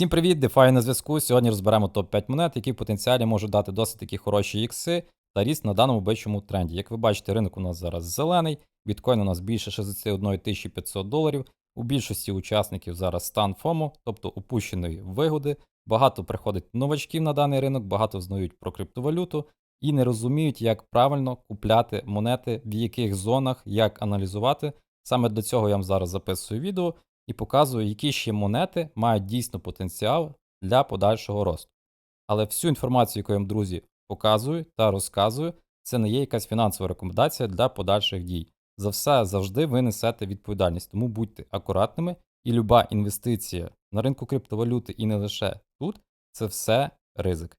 Всім привіт, DeFi на зв'язку. Сьогодні розберемо топ-5 монет, які в потенціалі можуть дати досить такі хороші ікси та ріст на даному бичому тренді. Як ви бачите, ринок у нас зараз зелений, біткоін у нас більше 61 500 доларів. У більшості учасників зараз стан ФОМО, тобто упущеної вигоди. Багато приходить новачків на даний ринок, багато знають про криптовалюту і не розуміють, як правильно купляти монети, в яких зонах, як аналізувати. Саме до цього я вам зараз записую відео і показую, які ще монети мають дійсно потенціал для подальшого росту. Але всю інформацію, яку я вам, друзі, показую та розказую, це не є якась фінансова рекомендація для подальших дій. За все завжди ви несете відповідальність, тому будьте акуратними, і люба інвестиція на ринку криптовалюти і не лише тут це все ризик.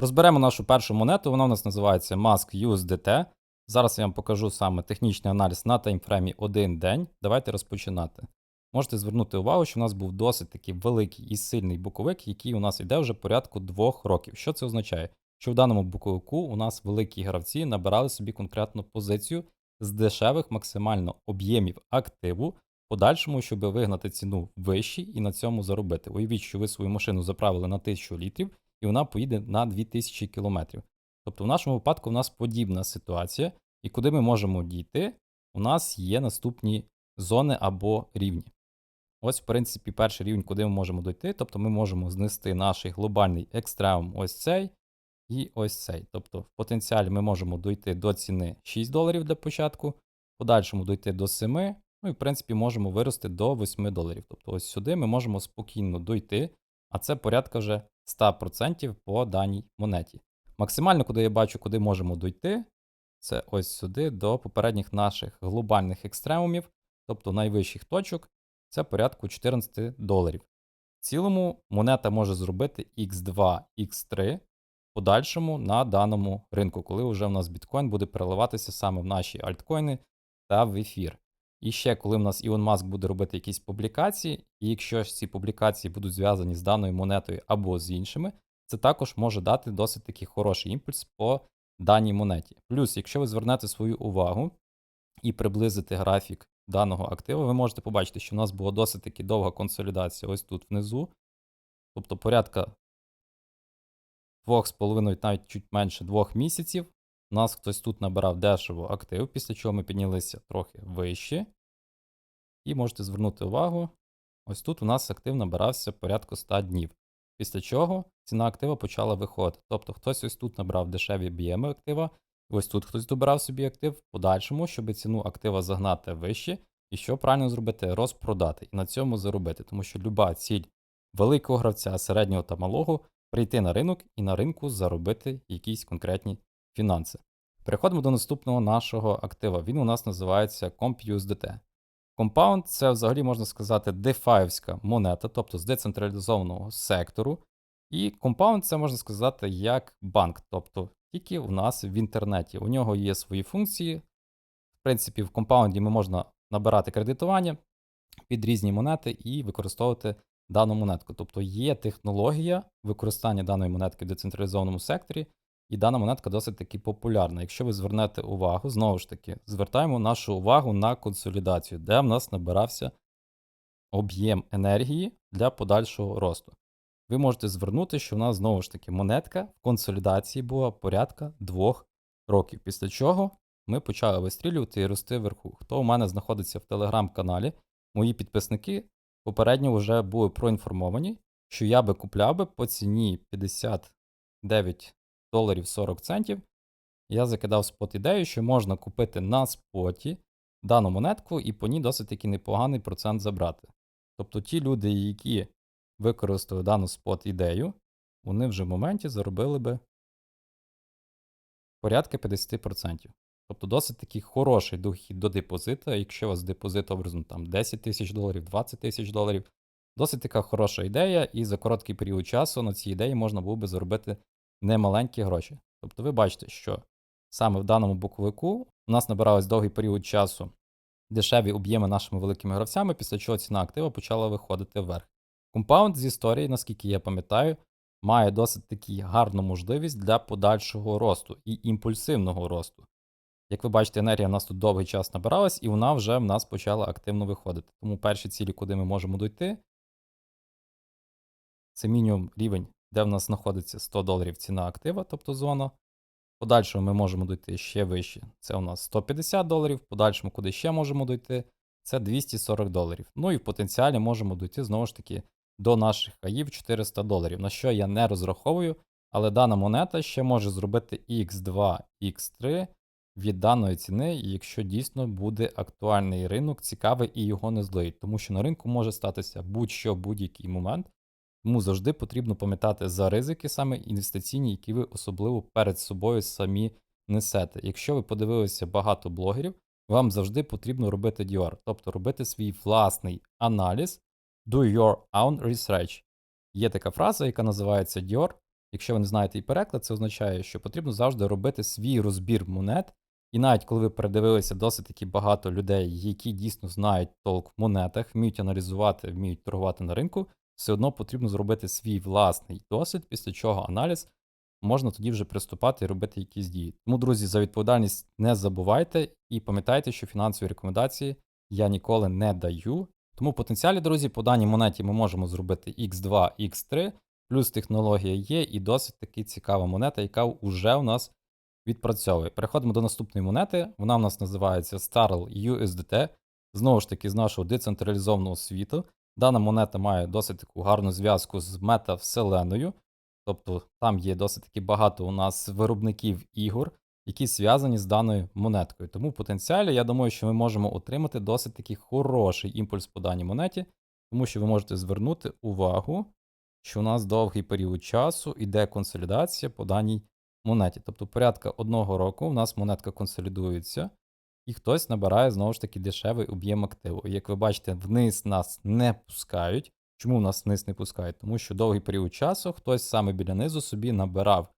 Розберемо нашу першу монету, вона у нас називається Mask USDT. Зараз я вам покажу саме технічний аналіз на таймфреймі один день. Давайте розпочинати. Можете звернути увагу, що у нас був досить такий великий і сильний боковик, який у нас йде вже порядку двох років. Що це означає? Що в даному боковику у нас великі гравці набирали собі конкретну позицію з дешевих максимально об'ємів активу, подальшому, щоб вигнати ціну вище і на цьому заробити. Уявіть, що ви свою машину заправили на 1000 літрів, і вона поїде на 2000 кілометрів. Тобто, в нашому випадку у нас подібна ситуація, і куди ми можемо дійти, у нас є наступні зони або рівні. Ось, в принципі, перший рівень, куди ми можемо дойти. Тобто ми можемо знести наш глобальний екстремум ось цей і ось цей. Тобто, в потенціалі ми можемо дойти до ціни 6 доларів для початку, в подальшому дойти до 7, ну і в принципі можемо вирости до 8 доларів. Тобто, ось сюди ми можемо спокійно дойти, а це порядка вже 100% по даній монеті. Максимально, куди я бачу, куди можемо дойти, це ось сюди до попередніх наших глобальних екстремумів, тобто найвищих точок, це порядку 14 доларів. В цілому монета може зробити X2, X3 в подальшому на даному ринку, коли вже в нас біткоін буде переливатися саме в наші альткоїни та в ефір. І ще, коли в нас Ілон Маск буде робити якісь публікації, і якщо ці публікації будуть зв'язані з даною монетою або з іншими, це також може дати досить такий хороший імпульс по даній монеті. Плюс, якщо ви звернете свою увагу і приблизите графік даного активу, ви можете побачити, що в нас була досить таки довга консолідація ось тут внизу. Тобто порядка 2,5, навіть чуть менше 2 місяців. У нас хтось тут набирав дешево актив, після чого ми піднялися трохи вище. І можете звернути увагу, ось тут у нас актив набирався порядку 100 днів. Після чого ціна актива почала виходити. Тобто хтось ось тут набрав дешеві об'єми актива, ось тут хтось добирав собі актив в подальшому, щоб ціну актива загнати вище, і що правильно зробити, розпродати і на цьому заробити. Тому що люба ціль великого гравця, середнього та малого прийти на ринок і на ринку заробити якісь конкретні фінанси. Переходимо до наступного нашого актива. Він у нас називається CompUSDT. Compound це взагалі можна сказати дефаївська монета, тобто з децентралізованого сектору. І Compound це можна сказати як банк, тобто тільки у нас в інтернеті. У нього є свої функції. В принципі, в компаунді ми можна набирати кредитування під різні монети і використовувати дану монетку. Тобто є технологія використання даної монетки в децентралізованому секторі, і дана монетка досить таки популярна. Якщо ви звернете увагу, знову ж таки, звертаємо нашу увагу на консолідацію, де в нас набирався об'єм енергії для подальшого росту. Ви можете звернути, що в нас знову ж таки монетка в консолідації була порядка двох років. Після чого ми почали вистрілювати і рости вверху. Хто у мене знаходиться в телеграм-каналі, мої підписники попередньо вже були проінформовані, що я би купляв би по ціні 59 доларів 40 центів. Я закидав спот ідею, що можна купити на споті дану монетку і по ній досить таки непоганий процент забрати. Тобто ті люди, які використали дану спот ідею, вони вже в моменті заробили би порядка 50%. Тобто досить такий хороший дохід до депозита, якщо у вас депозит образом там 10 тисяч доларів, 20 тисяч доларів. Досить така хороша ідея, і за короткий період часу на цій ідеї можна було би заробити немаленькі гроші. Тобто ви бачите, що саме в даному боковику у нас набиралось довгий період часу дешеві об'єми нашими великими гравцями, після чого ціна актива почала виходити вверх. Компаунд з історії, наскільки я пам'ятаю, має досить таки гарну можливість для подальшого росту і імпульсивного росту. Як ви бачите, енергія в нас тут довгий час набиралась, і вона вже в нас почала активно виходити. Тому перші цілі, куди ми можемо дойти, це мінімум рівень, де в нас знаходиться 100 доларів ціна актива, тобто зона. Подальшому ми можемо дойти ще вище. Це у нас 150 доларів. Подальшому, куди ще можемо дойти, це 240 доларів. Ну і в потенціалі можемо дойти знову ж таки до наших хаїв 400 доларів, на що я не розраховую, але дана монета ще може зробити X2, X3 від даної ціни, якщо дійсно буде актуальний ринок, цікавий і його не злиють. Тому що на ринку може статися будь-що будь-який момент. Тому завжди потрібно пам'ятати за ризики, саме інвестиційні, які ви особливо перед собою самі несете. Якщо ви подивилися багато блогерів, вам завжди потрібно робити Dior, тобто робити свій власний аналіз, do your own research. Є така фраза, яка називається Dior. Якщо ви не знаєте і переклад, це означає, що потрібно завжди робити свій розбір монет. І навіть коли ви передивилися досить таки багато людей, які дійсно знають толк в монетах, вміють аналізувати, вміють торгувати на ринку, все одно потрібно зробити свій власний досвід, після чого аналіз можна тоді вже приступати і робити якісь дії. Тому, друзі, за відповідальність не забувайте і пам'ятайте, що фінансові рекомендації я ніколи не даю. Тому в потенціалі, друзі, по даній монеті ми можемо зробити X2, X3, плюс технологія є, і досить таки цікава монета, яка вже у нас відпрацьовує. Переходимо до наступної монети. Вона у нас називається Starl USDT. Знову ж таки, з нашого децентралізованого світу. Дана монета має досить таку гарну зв'язку з метавселеною. Тобто там є досить таки багато у нас виробників ігор, які зв'язані з даною монеткою. Тому потенціалі, я думаю, що ми можемо отримати досить таки хороший імпульс по даній монеті, тому що ви можете звернути увагу, що у нас довгий період часу йде консолідація по даній монеті. Тобто, порядка одного року у нас монетка консолідується, і хтось набирає знову ж таки дешевий об'єм активу. Як ви бачите, вниз нас не пускають. Чому нас вниз не пускають? Тому що довгий період часу хтось саме біля низу собі набирав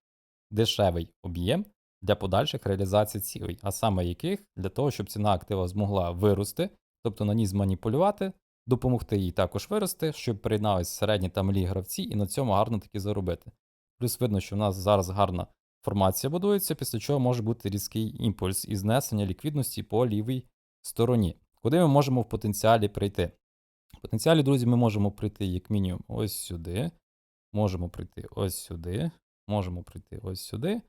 дешевий об'єм для подальших реалізацій цілей, а саме яких для того, щоб ціна актива змогла вирости, тобто на ній зманіпулювати, допомогти їй також вирости, щоб приєднались середні та малі гравці і на цьому гарно таки заробити. Плюс видно, що в нас зараз гарна формація будується, після чого може бути різкий імпульс і знесення ліквідності по лівій стороні. Куди ми можемо в потенціалі прийти? В потенціалі, друзі, ми можемо прийти як мінімум ось сюди. Можемо прийти ось сюди. Можемо прийти ось сюди.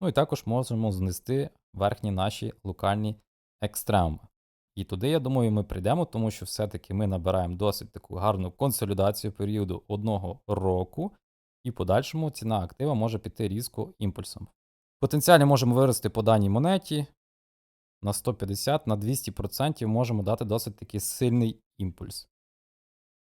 Ну і також можемо знести верхні наші локальні екстремуми. І туди, я думаю, ми прийдемо, тому що все-таки ми набираємо досить таку гарну консолідацію періоду одного року, і в подальшому ціна актива може піти різко імпульсом. В потенціалі можемо вирости по даній монеті на 150 на 200% можемо дати досить таки сильний імпульс.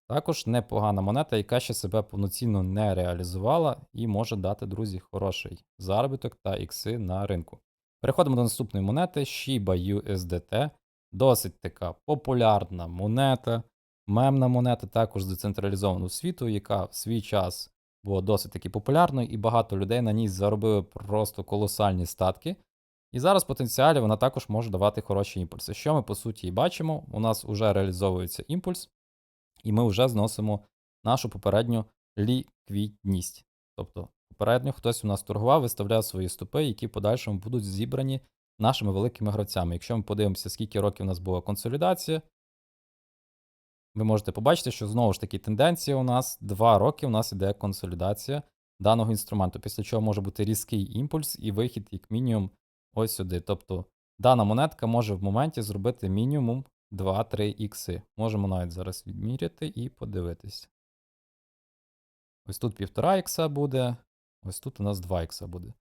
Також непогана монета, яка ще себе повноцінно не реалізувала і може дати, друзі, хороший заробіток та ікси на ринку. Переходимо до наступної монети Shiba USDT. Досить така популярна монета, мемна монета, також з децентралізованого світу, яка в свій час була досить таки популярною, і багато людей на ній заробили просто колосальні статки. І зараз в потенціалі вона також може давати хороші імпульси. Що ми по суті і бачимо, у нас вже реалізовується імпульс і ми вже зносимо нашу попередню ліквідність. Тобто, попередньо хтось у нас торгував, виставляв свої стопи, які в подальшому будуть зібрані нашими великими гравцями. Якщо ми подивимося, скільки років у нас була консолідація, ви можете побачити, що знову ж таки тенденція у нас 2 роки у нас іде консолідація даного інструменту, після чого може бути різкий імпульс і вихід, як мінімум, ось сюди. Тобто дана монетка може в моменті зробити мінімум 2-3 ікси. Можемо навіть зараз відміряти і подивитись. Ось тут 1,5 ікса буде, ось тут у нас 2 ікса буде.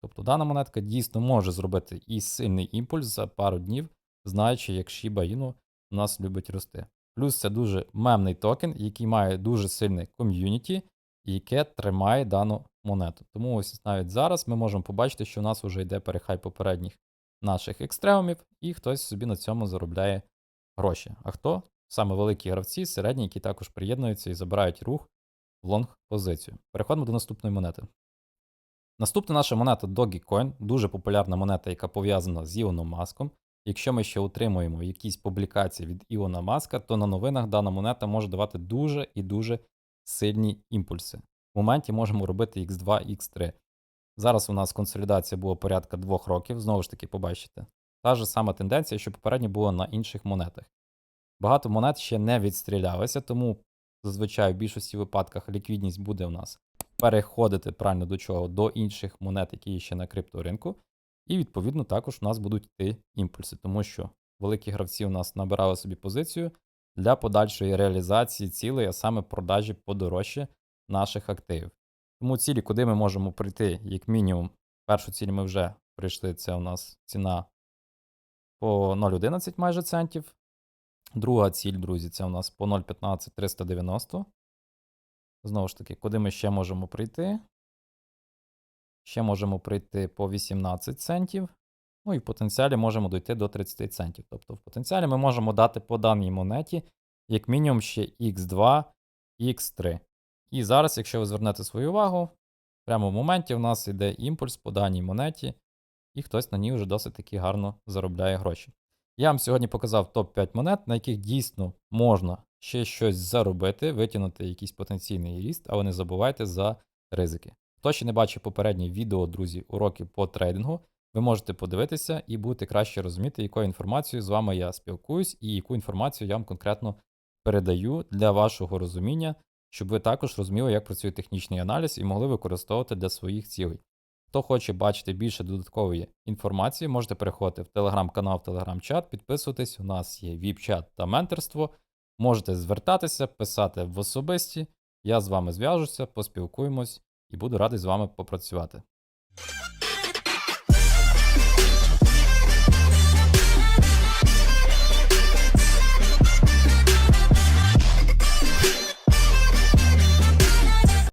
Тобто дана монетка дійсно може зробити і сильний імпульс за пару днів, знаючи, як Shiba Inu у нас любить рости. Плюс це дуже мемний токен, який має дуже сильне ком'юніті, яке тримає дану монету. Тому ось навіть зараз ми можемо побачити, що у нас вже йде перехай попередніх наших екстремумів, і хтось собі на цьому заробляє гроші. А хто? Саме великі гравці, середні, які також приєднуються і забирають рух в лонг позицію. Переходимо до наступної монети. Наступна наша монета Dogecoin, дуже популярна монета, яка пов'язана з Ілоном Маском. Якщо ми ще отримуємо якісь публікації від Ілона Маска, то на новинах дана монета може давати дуже і дуже сильні імпульси. В моменті можемо робити X2, X3. Зараз у нас консолідація була порядка двох років, знову ж таки, побачите. та ж сама тенденція, що попередньо було на інших монетах. Багато монет ще не відстрілялися, тому зазвичай в більшості випадках ліквідність буде у нас переходити правильно до чого, до інших монет, які є ще на крипторинку. І відповідно також у нас будуть йти імпульси, тому що великі гравці у нас набирали собі позицію для подальшої реалізації цілей, а саме продажі подорожче наших активів. Тому цілі, куди ми можемо прийти, як мінімум, першу ціль ми вже прийшли, це у нас ціна по 0,11 майже центів. Друга ціль, друзі, це у нас по 0,15 390. Знову ж таки, куди ми ще можемо прийти? Ще можемо прийти по 18 центів. Ну і в потенціалі можемо дойти до 30 центів. Тобто в потенціалі ми можемо дати по даній монеті, як мінімум, ще X2, X3. І зараз, якщо ви звернете свою увагу, прямо в моменті в нас йде імпульс по даній монеті, і хтось на ній вже досить таки гарно заробляє гроші. Я вам сьогодні показав топ-5 монет, на яких дійсно можна ще щось заробити, витягнути якийсь потенційний ріст, але не забувайте за ризики. Хто ще не бачив попереднє відео, друзі, уроки по трейдингу, ви можете подивитися і будете краще розуміти, якою інформацією з вами я спілкуюсь, і яку інформацію я вам конкретно передаю для вашого розуміння, щоб ви також розуміли, як працює технічний аналіз і могли використовувати для своїх цілей. Хто хоче бачити більше додаткової інформації, можете переходити в телеграм-канал, телеграм-чат, підписуватись. У нас є віп-чат та менторство. Можете звертатися, писати в особисті. Я з вами зв'яжуся, поспілкуємось і буду радий з вами попрацювати.